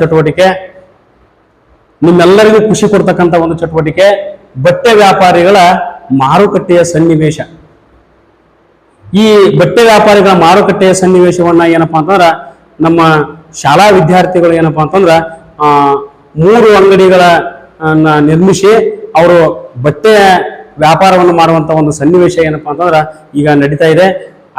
ಚಟುವಟಿಕೆ, ನಿಮ್ಮೆಲ್ಲರಿಗೂ ಖುಷಿ ಕೊಡ್ತಕ್ಕಂಥ ಒಂದು ಚಟುವಟಿಕೆ, ಬಟ್ಟೆ ವ್ಯಾಪಾರಿಗಳ ಮಾರುಕಟ್ಟೆಯ ಸನ್ನಿವೇಶ. ಈ ಬಟ್ಟೆ ವ್ಯಾಪಾರಿಗಳ ಮಾರುಕಟ್ಟೆಯ ಸನ್ನಿವೇಶವನ್ನ ಏನಪ್ಪಾ ಅಂತಂದ್ರ, ನಮ್ಮ ಶಾಲಾ ವಿದ್ಯಾರ್ಥಿಗಳು ಏನಪ್ಪಾ ಅಂತಂದ್ರ ಮೂರು ಅಂಗಡಿಗಳನ್ನ ನಿರ್ಮಿಸಿ ಅವರು ಬಟ್ಟೆ ವ್ಯಾಪಾರವನ್ನು ಮಾಡುವಂತ ಒಂದು ಸನ್ನಿವೇಶ ಏನಪ್ಪಾ ಅಂತಂದ್ರ ಈಗ ನಡೀತಾ ಇದೆ.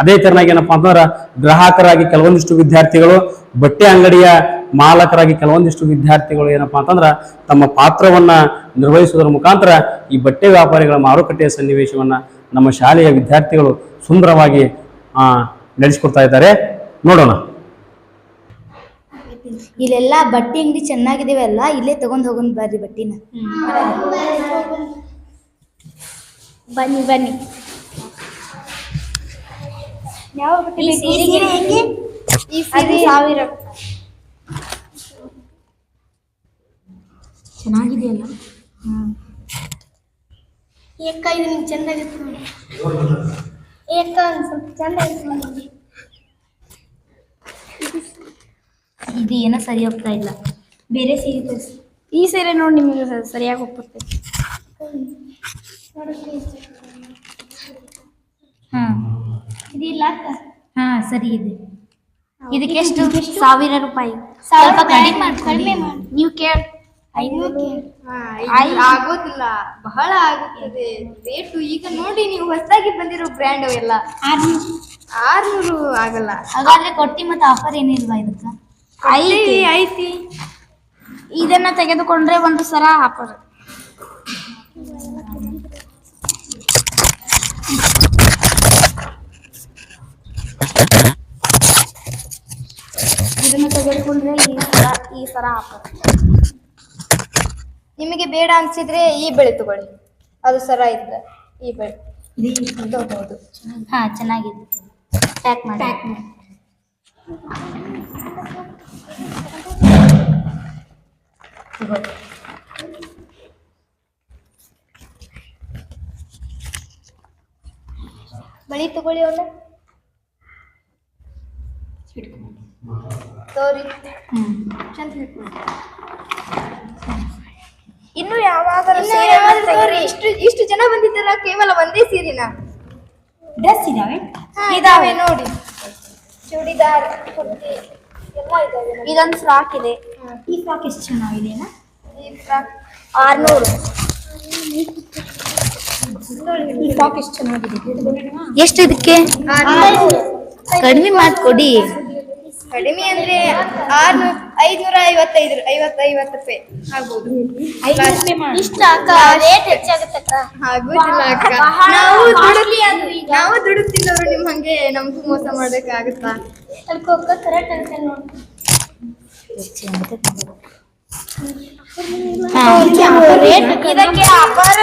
ಅದೇ ತರನಾಗಿ ಏನಪ್ಪಾ ಅಂತಂದ್ರ, ಗ್ರಾಹಕರಾಗಿ ಕೆಲವೊಂದಿಷ್ಟು ವಿದ್ಯಾರ್ಥಿಗಳು ಬಟ್ಟೆ ಅಂಗಡಿಯ ಮಾಲಕರಾಗಿ ಕೆಲವೊಂದಿಷ್ಟು ವಿದ್ಯಾರ್ಥಿಗಳು ಏನಪ್ಪಾ ಅಂತಂದ್ರ ತಮ್ಮ ಪಾತ್ರವನ್ನ ನಿರ್ವಹಿಸುವುದರ ಮುಖಾಂತರ ಈ ಬಟ್ಟೆ ವ್ಯಾಪಾರಿಗಳ ಮಾರುಕಟ್ಟೆಯ ಸನ್ನಿವೇಶವನ್ನ ನಮ್ಮ ಶಾಲೆಯ ವಿದ್ಯಾರ್ಥಿಗಳು ಸುಂದರವಾಗಿ ಆ, ನಡೆಸಿಕೊಡ್ತಾ ಇದ್ದಾರೆ. ನೋಡೋಣ. ಇಲ್ಲೆಲ್ಲ ಬಟ್ಟೆ ಅಂಗಡಿ ಚೆನ್ನಾಗಿದಾವೆ ಅಲ್ಲ ಇಲ್ಲೇ ತಗೊಂಡ್ ಹೋಗೋಣ ಬರ್ರಿ ಬಟ್ಟಿನ. ಬನ್ನಿ ಬನ್ನಿ. ಯಾವ ಬಟ್ಟೆ ಬೇಕು? ಈ ಸೀರೆ ಸಾವಿರ. ಚೆನ್ನಾಗಿದೆಯಲ್ಲ? ಏಕ ಇದು ನಿಮ್ಗೆ ಚಂದಾಗಿತ್ತು ನೋಡಿ. ಏಕ ಒಂದು ಸ್ವಲ್ಪ ಚಂದ ಇತ್ತು ನೋಡಿ. ಇದು ಏನೋ ಸರಿ ಹೋಗ್ತಾ ಇಲ್ಲ. ಬೇರೆ ಸೀರೆ ತೋರಿಸಿ. ಈ ಸೀರೆ ನೋಡಿ ನಿಮಗೆ ಸರಿಯಾಗಿ ಒಪ್ಪುತ್ತೆ ಹಾ. ಇದಿಲ್ಲ ಅಕ್ಕ. ಹಾ ಸರಿ ಇದೆ. ಇದಕ್ಕೆ ಎಷ್ಟು? ಸಾವಿರ ರೂಪಾಯಿ. ಸ್ವಲ್ಪ ಕಡಿಮೆ ಮಾಡ್ಕೊಳ್ಳಿ. ಕಡಿಮೆ ಮಾಡಿ. ನೀವು ಕೇಳಿ ಆಗೋದಿಲ್ಲ. ಬಹಳ ಆಗುತ್ತದೆ. ರೇಟು ಈಗ ನೋಡಿ ನೀವು ಹೊಸದಾಗಿ ಬಂದಿರೋ ಬ್ರ್ಯಾಂಡ್ ಅವೆಲ್ಲ. ಆರ್ನೂರು ಆಗಲ್ಲ. ಹಾಗಾದ್ರೆ ಕೊಟ್ಟಿ ಮತ್ತೆ ಆಫರ್ ಏನಿಲ್ವಾ ಇದಕ್ಕ? ಐತಿ. ಐತಿ. ಇದನ್ನ ತೆಗೆದುಕೊಂಡ್ರೆ ಒಂದು ಸರ ಆಫರ್ ಇದನ್ನ ತೆಗೆದುಕೊಂಡ್ರೆ ಈ ಸರ ಈ ಸರ ಆಫರ್ ನಿಮಗೆ ಬೇಡ ಅನ್ಸಿದ್ರೆ ಈ ಬೆಳೆ ತಗೊಳ್ಳಿ. ಅದು ಸರ ಇದ್ದ ಈ ಬೆಳೆ. ಹೌದು ಹಾ ಚೆನ್ನಾಗಿದೆ. ಪ್ಯಾಕ್ ಮಾಡಿ. ಪ್ಯಾಕ್ ಮಾಡಿ. ಬಳಿ ತಗೊಳ್ಳಿ ಅವನ್ನ ತೋರಿ. ಚಂದ ಹಿಡ್ಕೊಳ್ಳಿ. ಇನ್ನು ಯಾವಾಗ ಇಷ್ಟು ಇಷ್ಟು ಜನ ಬಂದಿದ್ದಾರ ಕೇವಲ ಒಂದೇ ಸೀರೆನ? ಡ್ರೆಸ್ ಇದಾವೆ? ಇದಾವೆ. ನೋಡಿ. ಚೂಡಿದಾರ್ ಕುರ್ತಿ ಎಲ್ಲ ಇದಾವೆ ಇದೊಂದು ಫ್ರಾಕ್ ಇದೆ. ಈ ಫ್ರಾಕ್ ಎಷ್ಟು ಚೆನ್ನಾಗಿದೆ ಈ ಫ್ರಾಕ್ ಆರ್ನೂರು. ಈ ಫ್ರಾಕ್ ಎಷ್ಟು ಚೆನ್ನಾಗಿದೆ? ಎಷ್ಟು ಇದಕ್ಕೆ. ಕಡಿಮೆ ಮಾಡ್ಕೊಡಿ ಕಡಿಮೆ ಅಂದ್ರೆ ಆರ್ನೂರ ಐದ್ನೂರ ಐವತ್ತೈದು ಐವತ್ತ ಐವತ್ತು ರೂಪಾಯಿ ಆಗ್ಬೋದು. ಆಗುದಿಲ್ಲ ಅಕ್ಕ ನಾವು ದುಡು ನಾವು ದುಡುತ್ತಿದ್ದವ್ರು ನಿಮ್ ಹಂಗೆ ನಮ್ಗೂ ಮೋಸ ಮಾಡಕ್ ಆಗುತ್ತಾ ಕರೆಕ್ಟ್ ಅಂತ ನೋಡಿ. ಇದಕ್ಕೆ ಆಫರ್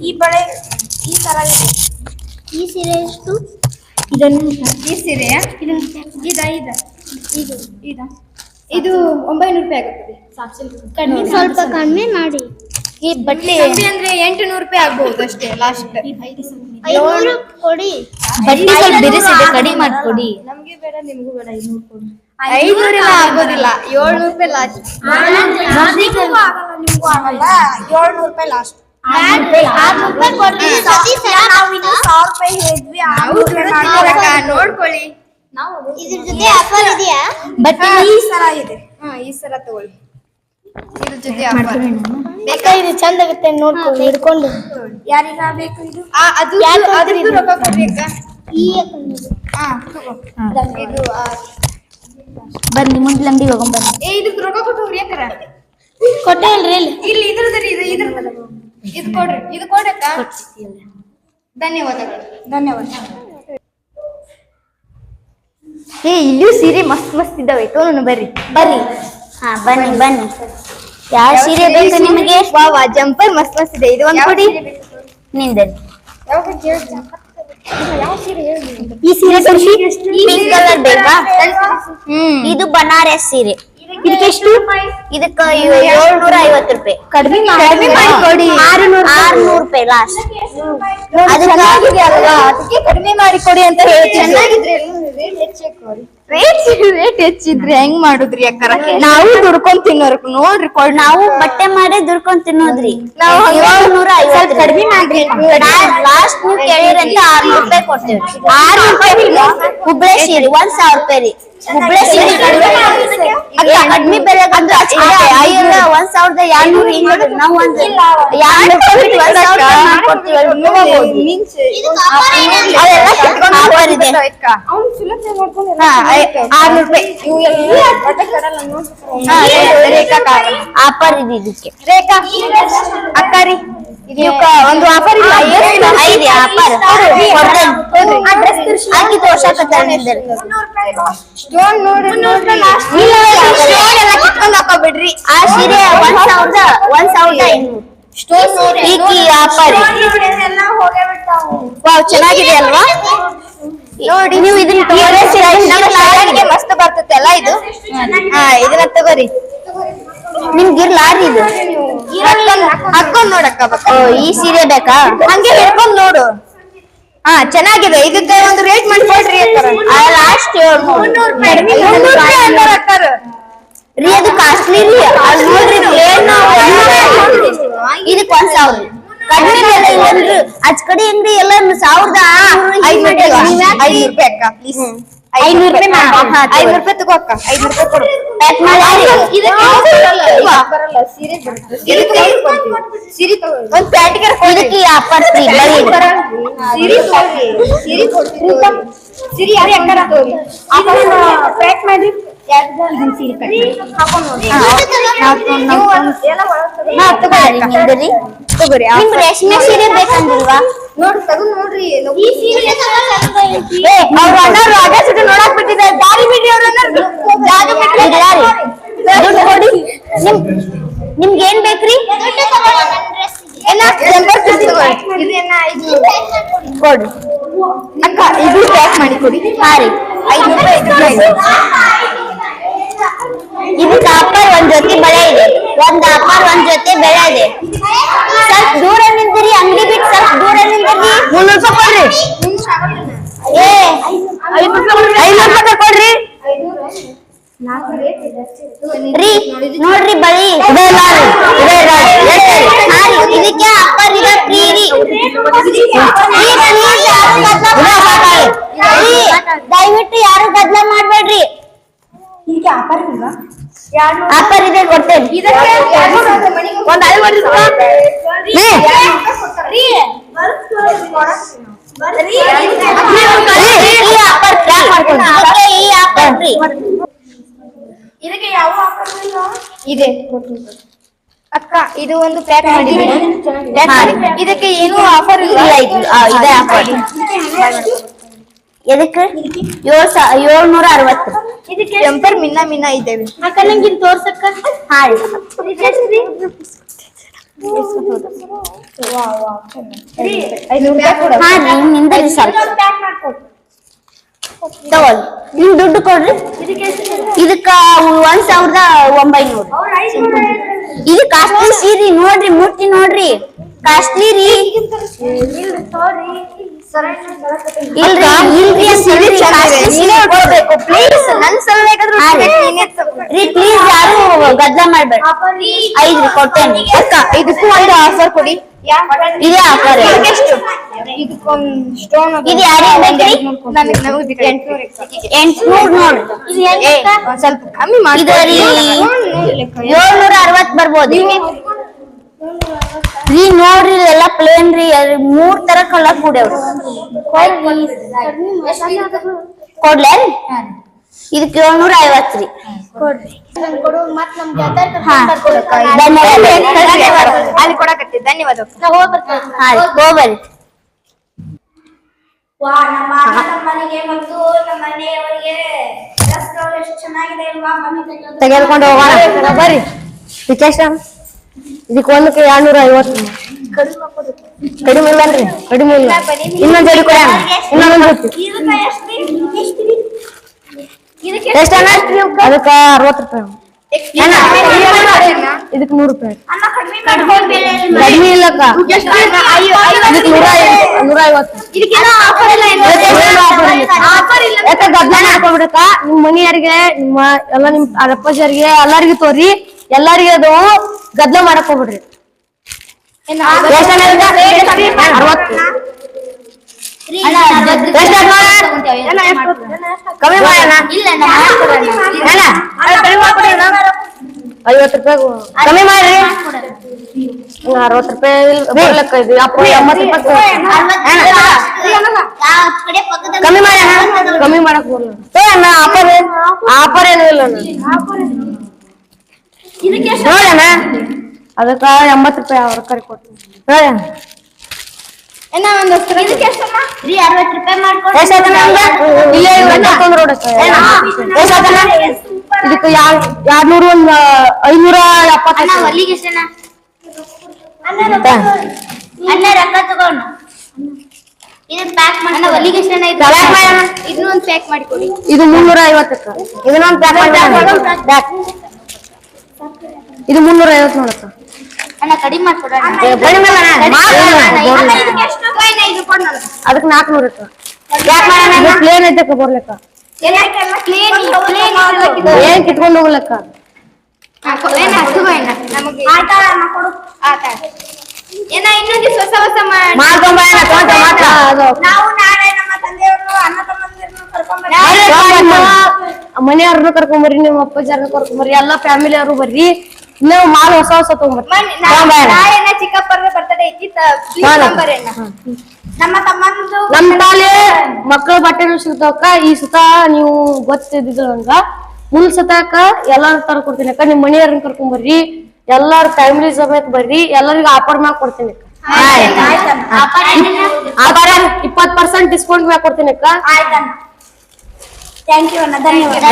ಈ ಬಳೆ ಈ ತರ ಇದೆ. ಈ ಸೀರೆ ಎಷ್ಟು? ಈ ಸೀರೆ ಇದ ಇದ ಇದು ಇದಾ? ಇದು ಒಂಬೈನೂರು ರೂಪಾಯಿ ಆಗುತ್ತದೆ. ಕಡಿಮೆ ಸ್ವಲ್ಪ ಕಡಿಮೆ ಮಾಡಿ ಈ ಬಟ್ಟೆ ಅಂದ್ರೆ ಎಂಟು ನೂರು ರೂಪಾಯಿ ಆಗ್ಬಹುದು ಅಷ್ಟೇ ಲಾಸ್ಟ್ ಐನೂರು ಕೊಡಿ. ಬಟ್ಟೆ ಸ್ವಲ್ಪ ಕಡಿಮೆ ಮಾಡ್ಕೊಡಿ. ನಮ್ಗೆ ಬೇಡ ನಿಮ್ಗೂ ಬೇಡ ಐನೂರು ಕೊಡು. ಐನೂರೆಲ್ಲ ಆಗೋದಿಲ್ಲ. ಏಳ್ನೂರು ರೂಪಾಯಿ ಲಾಸ್ಟ್ ನಿಮಗೂ ಆಗಲ್ಲ. ಏಳ್ನೂರು ರೂಪಾಯಿ ನೋಡ್ಕೊಳ್ಳಿ. ಇದ್ರ ಜೊತೆ ಆಫರ್ ಇದೆಯಾ? ಬಟ್ಟೆ ಈ ಸರ ಇದೆ. ಹಾ ಈ ಸಲ ತಗೊಳ್ಳಿ. ಇದ್ರ ಜೊತೆ. ಬೇಕಾ? ಇದು ಚಂದ ಆಗುತ್ತೆ ನೋಡ್ಕೊಂಡು ಹಿಡ್ಕೊಂಡು. ಯಾರಿಗ ಬೇಕು ಇದು? ಆ, ಅದು ರೊಕ್ಕ ಕೊಡ್ಬೇಕಾ ಈ ಹಾ ತಗೋ. ಇದು ಬನ್ನಿ ಮುಂದೆ ಅಂಗಡಿ ಹೋಗೋಣ ಬನ್ನಿ ಏ ಇದ್ರದ್ದು ರೊಕ್ಕ ಕೊಟ್ಟು ಹೊಡಿಯಕ್ಕರ ಕೊಟ್ಟೆ ಅಲ್ರಿ ಇಲ್ಲಿ ಇಲ್ಲಿ ಇದ್ರದ್ರಿ ಇದು ಇದ್ರದ್ದು. ಇದು ಕೊಡ್ರಿ ಇದು ಕೊಡಕ್ಕ ಧನ್ಯವಾದಗಳು. ಧನ್ಯವಾದ. ಏ ಇಲ್ಲೂ ಸೀರೆ ಮಸ್ತ್ ಮಸ್ತ್ ಇದ್ದಾವೆ. ತೋನು ಬರ್ರಿ. ಬರ್ರಿ. ಹಾ ಬನ್ನಿ. ಬನ್ನಿ. ಯಾವ ಸೀರೆ ಬೇಕು ನಿಮಗೆ? ವಾ ವಾ ಜಂಪರ್ ಮಸ್ತ್ ಮಸ್ತ್ ಇದೆ. ಇದು ಒಂದು ಕೊಡಿ. ಸೀರೆ ಈ ಸೀರೆ ತೋರಿಸಿ ಪಿಂಕ್ ಕಲರ್ ಬೇಕಾ? ಹ್ಮ್. ಇದು ಬನಾರಸ್ ಸೀರೆ. ಇದಕ್ಕೆ ಎಷ್ಟು? ಇದಕ್ಕ ಏಳ್ನೂರ ಐವತ್ತು ರೂಪಾಯಿ. ಕಡಿಮೆ ಕಡಿಮೆ ಮಾಡಿ ಕೊಡಿ. ಆರ್ನೂರು ಆರ್ನೂರು ರೂಪಾಯಿ ಲಾಸ್ಟ್ ಅದು ಚೆನ್ನಾಗಿದೆ ಅಲ್ವಾ ಅದಕ್ಕೆ ಕಡಿಮೆ ಮಾಡಿ ಕೊಡಿ ಅಂತ ಹೇಳಿ ಚೆನ್ನಾಗಿದ್ರೆ ರೇಟ್ ರೇಟ್ ಹೆಚ್ಚಿದ್ರಿ ಹೆಂಗ್ ಮಾಡುದ್ರಿ ಅಕ್ಕರ? ನಾವು ದುಡ್ಕೊಂಡ್ ತಿನ್ನೋರ್ ನೋಡ್ರಿ ಕೊಡ್ ನಾವು ಬಟ್ಟೆ ಮಾಡಿ ದುಡ್ಕೊಂಡ್ ತಿನ್ನೋದ್ರಿ. ನಾವು ಏಳ್ನೂರ ಐವತ್ತು ಕಡಿಮೆ ಮಾಡ್ರಿ ಲಾಸ್ಟ್ ನೀವು ಕೇಳಿರಂತ ಆರ್ನೂರ್ ರೂಪಾಯಿ ಕೊಡ್ತೇವೆ. ಆರ್ನೂರ್ ರೂಪಾಯಿ ಹುಬ್ಳೆ ಸೀರೆ ಒಂದ್ ಸಾವಿರ ರೂಪಾಯಿ ರೀ. ಹುಬ್ಳೆ ಸೀರೆ ಕಡ್ಮಿ. ಬೆಲೆ ಒಂದ್ ಸಾವಿರದ ಎರಡ್ನೂರ ಹಿಂಗ ನಾವ್ ಒಂದ್ ಒಂದ್ ಮಾಡ್ಕೊಡ್ತೀವಿ. ಅದೆಲ್ಲ ಕಿತ್ಕೊಂಡ್ ಆರ್ನೂರ್ ರೂಪಾಯಿ. ಆಫರ್ ಇದೆ ಇದಕ್ಕೆ ರೇಖಾ ಅಕ್ಕ ಇದಕ್ಕ. ಒಂದು ಆಫರ್ ಇಲ್ಲ. ಐದು ಆಫರ್ ಹಾಕಿ ತೋರ್ಸಕತ್ತಾರ ನಿಂದ್ರಿ. ಸ್ಟೋನ್ ನೋಡ್ರಿ. ಇಲ್ಲ ಸ್ಟೋನ್ ಎಲ್ಲ ಕಿತ್ಕೊಂಡ್ ಹಾಕೋಬಿಡ್ರಿ. ಆ ಸೀರೆ ಒಂದ್ ಸಾವಿರದ ಒಂದ್ ಸಾವಿರದ ಸ್ಟೋನ್ ಈಕಿ ಆಫರ್ ವಾವ್ ಚೆನ್ನಾಗಿದೆ ಅಲ್ವಾ? ನೋಡಿ ನೀವು ಇದನ್ನ ಗೆ ಮಸ್ತ್ ಬರ್ತೈತೆ ಅಲ್ಲ ಇದು? ಹಾ ಇದನ್ನ ತಗೋರಿ. ನಿಮ್ಗೆ ಇರ್ಲಾರಿ ಇದು. ಹಾಕೊಂಡ್ ನೋಡಕ್ಕ ಈ ಸೀರೆ ಬೇಕಾ? ಹಂಗೆ ಹಿಡ್ಕೊಂಡ್ ನೋಡು. ಹಾ ಚೆನ್ನಾಗಿದೆ. ಇದಕ್ಕೆ ಒಂದು ರೇಟ್ ಅಕ್ಕಾರ. ಲಾಸ್ಟ್ ರೀ ಅದು ಕಾಸ್ಟ್ಲಿ ರೀ. ಅಲ್ಲಿ ನೋಡ್ರಿ ಪ್ಲೇನ್ ಇದಕ್ ಒಂದ್ ಸಾವಿರ ಕಡಿಮೆ ಅಚ್ ಕಡೆ ಹೆಂಗ್ರಿ? ಎಲ್ಲ ಸಾವಿರದ ಐನೂರು ರೂಪಾಯಿ ಅಕ್ಕ ಪ್ಲೀಸ್ ಐನೂರು ರೂಪಾಯಿ ಐನೂರು ರೂಪಾಯಿ ತಗೋ ಅಕ್ಕ. ಐನೂರು ರೂಪಾಯಿ ಕೊಡು. ಪ್ಯಾಕ್ ಮಾಡಿ ಸಿರಿ ಒಂದ್ ಪ್ಯಾಟಿಗೆ ಇದಕ್ಕೆ ಆಫರ್ ಫ್ರೀ ಬರೀ ಸಿರಿ ತಗೋರಿ ಸಿರಿ ಕೊಡ್ತೀನಿ ಸಿರಿ ಯಾರು ಅಕ್ಕರ ಪ್ಯಾಕ್ ಮಾಡಿ. ತಗೋರಿ. ರೇಷ್ಮೆ ಸೀರೆ ಬೇಕಂದಿಲ್ವಾ? ನೋಡ್ರಿ ತಗೊಂಡ್ ನೋಡ್ರಿ ಅವ್ರ ಸುಟ್ಟು ನೋಡಕ್ ಬಿಟ್ಟಿದ್ದಾರೆ. ದಾರಿ ಜಾಗ ಬಿಡ್ರಿ ದುಡ್ಡು ಕೊಡಿ. ನಿಮ್ ನಿಮ್ಗೆ ಏನ್ ಬೇಕ್ರಿ? ಇದು ಇದು ಕೊಡಿ. ಅಕ್ಕ ಇದು ಪ್ಯಾಕ್ ಮಾಡಿ ಕೊಡಿ. ಹಾ ರೀ ಐದು ರೂಪಾಯಿ. ಇದಕ್ಕೆ ಆಫರ್ ಒಂದ್ ಜೊತೆ ಬಳೆ ಇದೆ. ಒಂದ್ ಆಫರ್ ಒಂದ್ ಜೊತೆ ಬೆಳೆ ಇದೆ. ಸ್ವಲ್ಪ ದೂರ ನಿಂತಿರಿ ಅಂಗಡಿ ಬಿಟ್ಟು ಸ್ವಲ್ಪ ದೂರ ನಿಂತಿರಿ. ಮುನ್ನೂರು ಕೊಡ್ರಿ. ಏ ಐನೂರು ರೂಪಾಯಿ ಕೊಡ್ರಿ. ರೀ ನೋಡ್ರಿ ಬಳಿ. ಇದೆ ಇಲ್ಲ ರೀ ಇದೆ ಇಲ್ಲ ರೀ ಹೇಳ್ತೇರಿ. ಹಾ ರೀ ಇದಕ್ಕೆ ಆಫರ್ ಇದೆ ಫ್ರೀ ರೀ please ಯಾರು ಗದ್ಲ ಮಾಡ್ಬೇಡ್ರಿ. ಇದಕ್ಕೆ ದಯವಿಟ್ಟು ಮಾಡ್ಬೇಡ್ರಿ ಆಫರ್ ಇದೆ ಕೊಡ್ತೇನೆ ಒಂದ್ ಐದು ಇದಕ್ಕೆ ಯಾವ ಆಫರ್ ಇಲ್ಲ ಇದೆ. ಅಕ್ಕ ಇದು ಒಂದು ಪ್ಯಾಕ್ ಮಾಡಿದ್ದೀನಿ ಇದಕ್ಕೆ ಏನು ಆಫರ್ ಇಲ್ಲ. ಇದೆ ಆಫರ್ ಎದಕ್ಕೆ? ಏಳ್ ಸಾ ಏಳ್ನೂರ ಅರವತ್ತು. ಟೆಂಪರ್ ಮಿನ್ನ ಮಿನ್ನ ಇದ್ದೇವೆ. ತೋರ್ಸಕ್ಕ? ಹಾ ರೀ ಐನೂರು ರೂಪಾಯಿ ಕೊಡು. ಹಾ ರೀ ನಿಂದ್ರಿ ಸ್ವಲ್ಪ. ತಗೊಳ್ಳಿ. ನಿಮ್ ದುಡ್ಡು ಕೊಡ್ರಿ. ಇದಕ್ಕ ಒಂದ್ ಸಾವಿರದ ಒಂಬೈನೂರು. ಇದು ಕಾಸ್ಟ್ಲಿ ಸೀರಿ ನೋಡ್ರಿ ಮೂರ್ತಿ ನೋಡ್ರಿ. ಕಾಸ್ಟ್ಲಿ ರೀ. ಇಲ್ರಿ ಇಲ್ರಿ ಉಟ್ಕೋಬೇಕು ಪ್ಲೀಸ್ ನನ್ ಸಲುವಾಗಾದ್ರೂ ರೀ. ಪ್ಲೀಸ್ ಯಾರು ಗದ್ದಲ ಮಾಡ್ಬೇಡಿ ಐದ್ರಿ ಕೊಡ್ತೇನೆ ಅಕ್ಕ ಇದಕ್ಕೂ ಒಂದು ಆಫರ್ ಕೊಡಿ. ಇದೇ ಆಫರ್ ಇದು ಯಾರಿಗೆ ಎಂಟ್ನೂರು ನೋಡ್ರಿ ಸ್ವಲ್ಪ ಕಮ್ಮಿ ಮಾಡಿ ಏಳ್ನೂರ ಅರವತ್ ಬರ್ಬೋದು. ರೀ ನೋಡ್ರಿ ಎಲ್ಲ ಪ್ಲೇನ್ ರೀ ಅದ್ರ್ ಮೂರ್ ತರ ಕಲರ್ ಕೂಡ್ಯಾವ್ರಿ. ಕೊಡ್ಲೇನ್ ಇದಕ್ಕೆ ಏಳ್ನೂರ ಐವತ್ ರೀ. ಧನ್ಯವಾದ ವಾ ನಮ್ಮ ಅಣ್ಣ ನಮ್ಮ ಮನೆಗೆ ಮತ್ತು ನಮ್ಮ ಮನೆಯವರಿಗೆ ರಸ್ತೆಗಳು ಎಷ್ಟು ಚೆನ್ನಾಗಿದೆ ಅಲ್ವಾ? ಮನೆ ತೆಗೆದುಕೊಂಡು ಹೋಗೋಣ. ಬರ್ರಿ. ವಿಕೇಶ ಇದಕ್ಕೆ ಒಂದಕ್ಕೆ ಎರಡ್ನೂರ ಐವತ್ತು ಕಡಿಮೆ ಇಲ್ಲನ್ರಿ ಕಡಿಮೆ ಇಲ್ಲ. ಇನ್ನೊಂದ್ ಜೋಡಿ ಕೊಡ ಇನ್ನೊಂದ್ ಎಷ್ಟ ಅದಕ್ಕ ಅರವತ್ತು ರೂಪಾಯಿ. ಇದಕ್ ನೂರ್ ರೂಪಾಯಿ. ಕಡಿಮೆ ಇಲ್ಲಕ್ಕ. ಇದಕ್ ನೂರ ನೂರ ಐವತ್ತು. ಇಲ್ಲ ಇಲ್ಲ ಯಾಕ ಗದ್ಲ ಮಾಡ್ಕೊಬಿಡಕ ನಿಮ್ ಮನಿಯರಿಗೆ ನಿಮ್ಮ ಎಲ್ಲ ನಿಮ್ ಅಪ್ಪಾಜಿಯರಿಗೆ ಎಲ್ಲಾರಿಗೂ ತೋರಿ. ಎಲ್ಲಾರಿಗೆ ಅದು ಗದ್ಲ ಮಾಡಕ್ ಹೋಗ್ಬಿಡ್ರಿ? ಕಮ್ಮಿ ಮಾಡೋಣ. ಅಣ್ಣ, ಐವತ್ತು ರೂಪಾಯಿ ಕಮ್ಮಿ ಮಾಡ್ರಿ. ಅರವತ್ತು ರೂಪಾಯಿ ಅಪ್ಪ ಎಂಬತ್ತು ರೂಪಾಯಿ ಕಮ್ಮಿ ಮಾಡ ಕಮ್ಮಿ ಮಾಡಕ್ ಏ ಅಣ್ಣ ಆಫರ್ ಆಫರ್ ಏನೂ ಇಲ್ಲ ಅಣ್ಣ. ನೋಡಣ್ಣ. ಅದಕ್ಕ ಎಂಬತ್ತು ರೂಪಾಯಿ ಅವ್ರ ಕರೆ ಕೊಡ್ತೀನಿ ನೋಡಿ ಎಷ್ಟಾಯ್ತು ನಮ್ಗೆ? ಇಲ್ಲೇ ಇವ್ರು ಎಪ್ಪತ್ತೊಂದು ರೋಡ್ ಐತೆ. ಎಷ್ಟಾಯ್ತು ಅಣ್ಣ? ಇದಕ್ಕೆ ಯಾ- ಎರಡ್ನೂರು ಒಂದ್ ಐನೂರ ಎಪ್ಪತ್ತೈದು ಅಣ್ಣ ರೊಕ್ಕ ತಗೊಂಡು ಇದನ್ನ ಪ್ಯಾಕ್ ಮಾಡಿ ಹೊಲಿಗೆ Select ಮಾಡಿ ಅಣ್ಣ. ಇದನ್ನೊಂದು ಪ್ಯಾಕ್ ಮಾಡಿ ಕೊಡಿ ಇದು ಮುನ್ನೂರ ಐವತ್ತಕ್ಕ ಇದನ್ನೊಂದು ಪ್ಯಾಕ್ ಮಾಡಿ ಪ್ಯಾಕ್ ಇದು ಮುನ್ನೂರ ಐವತ್ತು ನೋಡಕ್ಕ ಅಣ್ಣ. ಕಡಿಮೆ ಮಾಡ್ಕೊಡೋಣ ಕಡಿಮೆ ಮಾಡೋಣ. ಮಾಡೋಣ. ಅಣ್ಣ, ಇದಕ್ಕೆ ಎಷ್ಟು ರೂಪಾಯಿ ಇದೆ? ಇದು ಕೊಡು ನನಗೆ. ಅದಕ್ಕೆ ನಾಲ್ಕುನೂರ ಪ್ಲೇನ್ ಐತಕ್ಕ ಬರ್ಲಕ್ಕ. ಏನ್ ಕಿಟ್ಕೊಂಡು ಹೋಗ್ಲಕ್ಕ? ಇನ್ನೊಂದು ಹೊಸ ಹೊಸ ನಾವು ನಾಳೆ ನಮ್ಮ ಅಣ್ಣ ತಮ್ಮಂದಿರನ್ನು ಮನೆಯವ್ರನ್ನ ಕರ್ಕೊಂಬರ್ರಿ ನಿಮ್ಮ ಅಪ್ಪಾಜಾರನ್ನ ಕರ್ಕೊಂಬರ್ರಿ ಎಲ್ಲಾ ಫ್ಯಾಮಿಲಿ ಅವರು ಬರ್ರಿ. ನೀವು ಮಾಲ್ ಹೊಸ ಹೊಸ ತಗೊಂಡ್ಬರ್ತೀವಿ ನಾಳೆನ ಚಿಕ್ಕಪ್ಪರ ಬರ್ತಡೇ ಐತಿ ಪ್ಲೀಸ್ ಹಾ. ನಂಬರ್ ನಮ್ಮ ತಮ್ಮಂದು ನಮ್ ತಾಲಿ ಮಕ್ಕಳ ಬಟ್ಟೆ ಸಿಗ್ತಾವಕ್ಕ ಈ ಸುತ ನೀವು ಗೊತ್ತಿದ್ದ ಮುಂದ್ ಸತಾಕ ಎಲ್ಲಾರು ತರ ಕೊಡ್ತೀನಿ ಅಕ್ಕ. ನಿಮ್ ಮನೆಯವ್ರನ್ನ ಕರ್ಕೊಂಬರ್ರಿ. ಎಲ್ಲಾರ ಫ್ಯಾಮಿಲಿ ಸಮೇತ ಬರ್ರಿ. ಎಲ್ಲರಿಗೂ ಆಫರ್ ಮ್ಯಾಗ ಕೊಡ್ತೀನಿ ಅಕ್ಕ. ಆಫರ್ ಇಪ್ಪತ್ ಪರ್ಸೆಂಟ್ ಡಿಸ್ಕೌಂಟ್ ಮ್ಯಾಗ ಕೊಡ್ತೀನಿ ಅಕ್ಕ. ಥ್ಯಾಂಕ್ ಯು ಧನ್ಯವಾದ.